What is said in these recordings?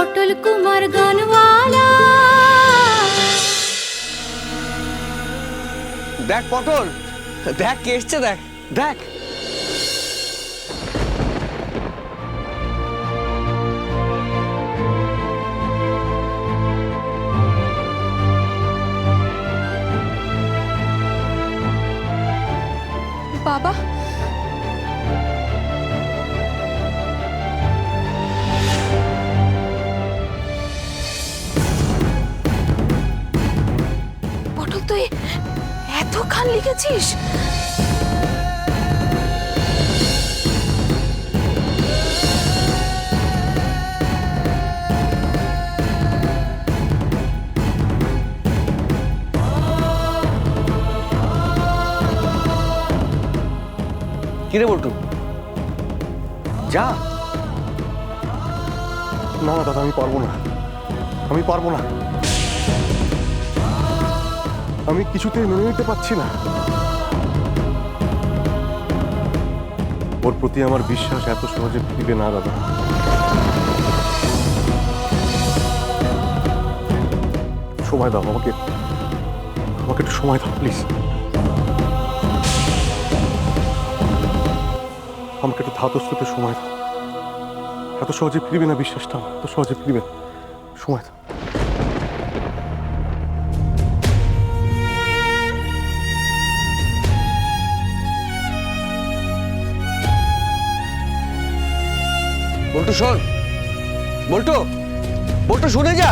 পটল কুমার গানওয়ালা। দেখ পটল দেখ কে এসছে দেখ দেখ। লিখেছিস কিরে বল্টু? যা। না দাদা আমি পারব না। আমি পারব না। আমি কিছুতেই মেনে নিতে পারছি না। ওর প্রতি আমার বিশ্বাস এত সহজে ফিরবে না দাদা সময় দাও, আমাকে আমাকে একটু সময় দাও প্লিজ আমাকে একটু ধাতস্থতে সময় দাও। এত সহজে ফিরবে না বিশ্বাসটা এত সহজে ফিরবে সময় দাও। বল্টু, শোন। বল্টু বল্টু, শুনে যা।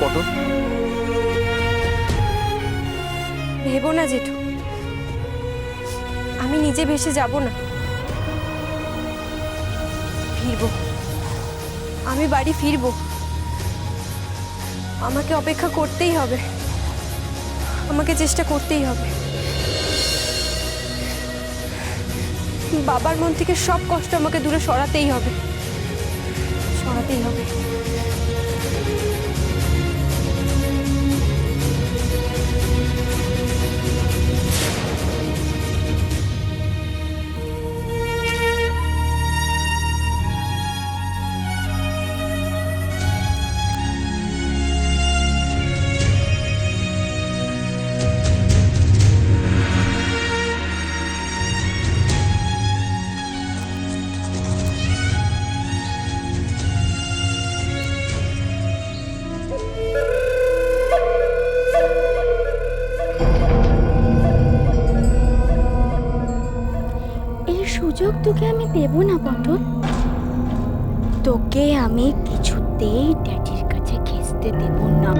পটল? ভেবো না জেঠু। আমি নিজে ভেসে যাব না। আমি বাড়ি ফিরব। আমাকে অপেক্ষা করতেই হবে। আমাকে চেষ্টা করতেই হবে। বাবার মন থেকে সব কষ্ট আমাকে দূরে সরাতেই হবে। সরাতেই হবে। সুযোগ তোকে আমি দেব না পটল। তোকে আমি কিছুতেই ড্যাডির কাছে খেসতে দেব না।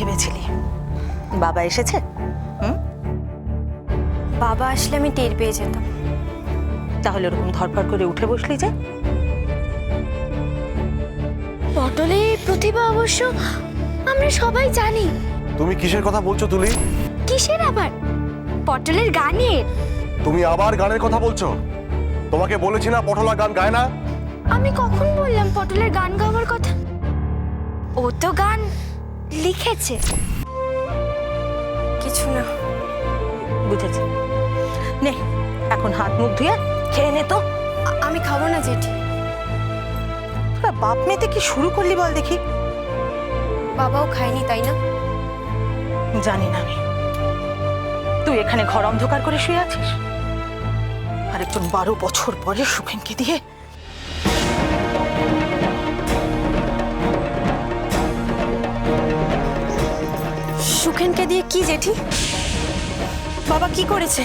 ভেবেছিলি। বাবা এসেছে? হুম? বাবা আসলে আমি টের পেয়ে যেতাম। তাহলে ওরকম ধরফর করে উঠে বসলি যে। পটলের প্রতিভা অবশ্য আমরা সবাই জানি। তুমি কিসের কথা বলছো তুলি? কিসের আবার? পটলের গানের। তুমি আবার গানের কথা বলছো? তোমাকে বলেছি না পটলা গান গায় না? আমি কখন বললাম পটলের গান গাওয়ার কথা? ও তো গান লিখেছে। কিছু না। বুঝেছি। নে এখন হাত মুখ ধুয়ে খেয়ে নে তো। আমি খাব না জেঠি। তোরা বাপ মেয়েতে কি শুরু করলি বল দেখি। বাবাও খায়নি তাই না? জানি না আমি। তুই এখানে ঘর অন্ধকার করে শুয়ে আছিস? আরেকজন বারো বছর পরে সুখেনকে দিয়ে সুখেনকে দিয়ে কি জেঠি? বাবা কি করেছে?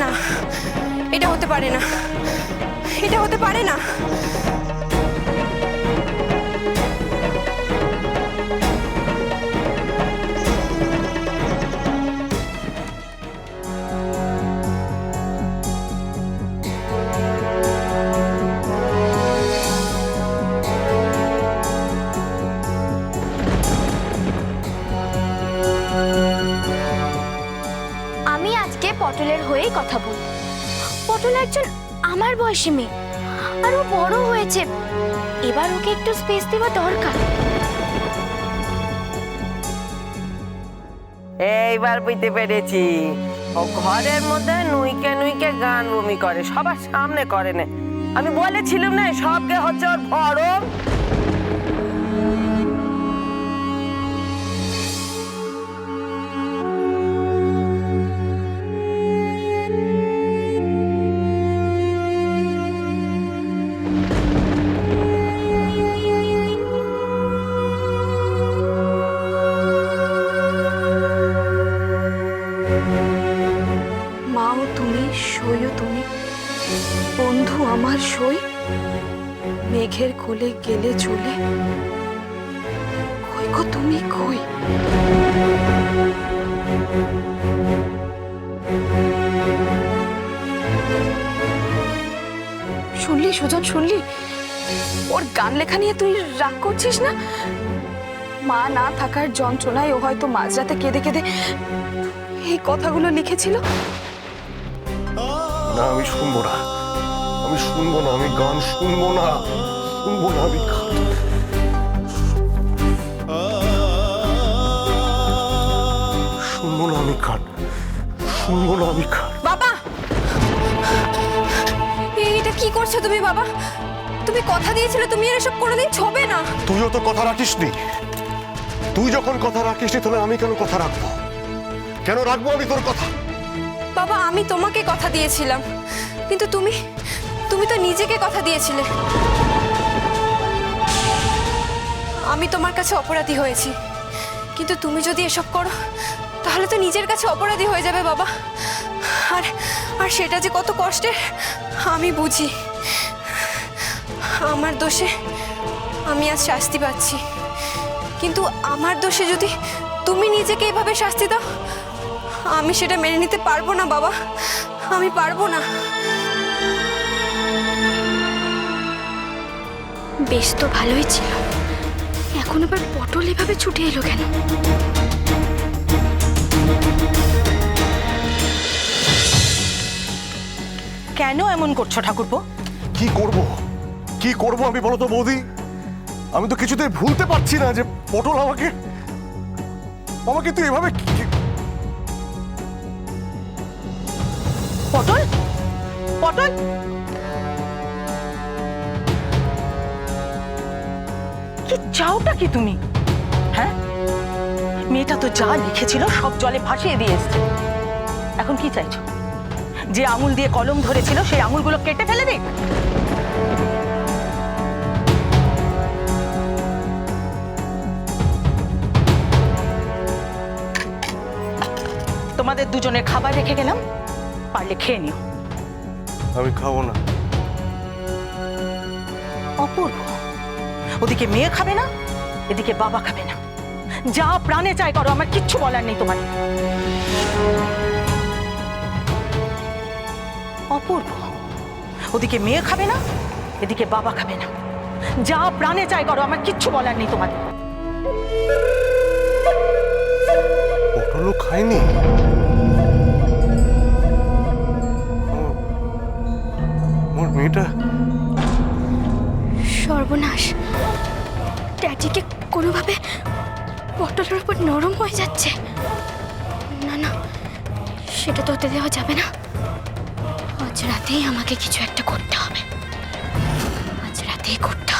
না, এটা হতে পারে না। এটা হতে পারে না। একজন আমার বয়সী মেয়ে। আর ও বড় হয়েছে। এবার ওকে একটু স্পেস দেওয়া দরকার। এইবার বুঝতে পেরেছি। ও ঘরের মধ্যে নুইকে নুইকে গান বমি করে, সবার সামনে করে না। আমি বলেছিলাম না সবকে হচ্ছে ওর ভরম। বন্ধু আমার সই, মেঘের কোলে গেলে চলে। কই গো তুমি, কই? শুনলি সুজন, শুনলি? ওর গান লেখা নিয়ে তুই রাগ করছিস না? মা না থাকার যন্ত্রণায় ও হয়তো মাঝরাতে কেঁদে কেঁদে এই কথাগুলো লিখেছিল। না আমি শুনব না। আমি শুনব না আমি গান শুনব না। শুনব না আমি গান শুনব না আমি গান শুনব না আমি গান বাবা! এটা কি করছ তুমি বাবা? তুমি কথা দিয়েছিলে তুমি আর এসব কোনোদিন ছবে না। তুইও তো কথা রাখিসনি। তুই যখন কথা রাখিসনি তাহলে আমি কেন কথা রাখব? কেন রাখব আমি তোর কথা? বাবা, আমি তোমাকে কথা দিয়েছিলাম। কিন্তু তুমি তুমি তো নিজেকে কথা দিয়েছিলে। আমি তোমার কাছে অপরাধী হয়েছি। কিন্তু তুমি যদি এসব করো, তাহলে তো নিজের কাছে অপরাধী হয়ে যাবে বাবা। আর আর সেটা যে কত কষ্টের আমি বুঝি। আমার দোষে আমি আজ শাস্তি পাচ্ছি। কিন্তু আমার দোষে যদি তুমি নিজেকে এভাবে শাস্তি দাও আমি সেটা মেনে নিতে পারব না বাবা। আমি পারব না। বেশ তো ভালোই ছিল। এখন আবার পটল এভাবে ছুটে এলো কেন? কেন এমন করছ ঠাকুরপো? কি করব? কি করব আমি বলো তো বৌদি? আমি তো কিছুতেই ভুলতে পারছি না যে পটল আমাকে আমাকে তুই এভাবে কি- পটল? পটল? কি চাওটা কি তুমি? হ্যাঁ? মেয়েটা তো যা লিখেছিল সব জলে ভাসিয়ে দিয়ে এসছে। এখন কি চাইছো? যে আঙুল দিয়ে কলম ধরেছিল সেই আঙুলগুলো কেটে ফেলে দিক? তোমাদের দুজনের খাবার রেখে গেলাম। পারলে খেয়ে নিও। আমি খাব না। অপূর্ব। ওদিকে মেয়ে খাবে না এদিকে বাবা খাবে না। যা প্রাণে চাই করো আমার কিচ্ছু বলার নেই তোমার। অপূর্ব। ওদিকে মেয়ে খাবে না এদিকে বাবা খাবে না। যা প্রাণে চাই করো আমার কিচ্ছু বলার নেই তোমার। পটলও খায়নি? মেয়েটা? সর্বনাশ। ড্যাডিকে কোনোভাবে পটলের উপর নরম হয়ে যাচ্ছে। না না, সেটা তো হতে দেওয়া যাবে না। আজ রাতেই আমাকে কিছু একটা করতে হবে। আজ রাতেই করতে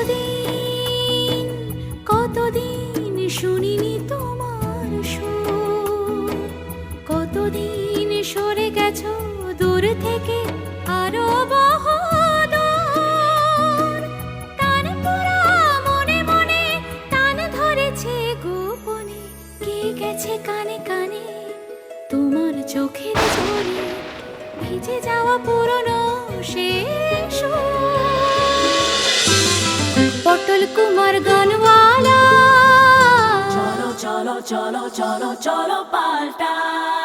কতদিন কতদিন শুনিনি তোমার সুর? কতদিন সরে গেছো দূর থেকে আরও গেছে কানে কানে তোমার চোখের ঝরে ভিজে যাওয়া পুরনো সে পটল কুমার গানওয়ালা চলো চলো চলো চলো চলো পাল্টাই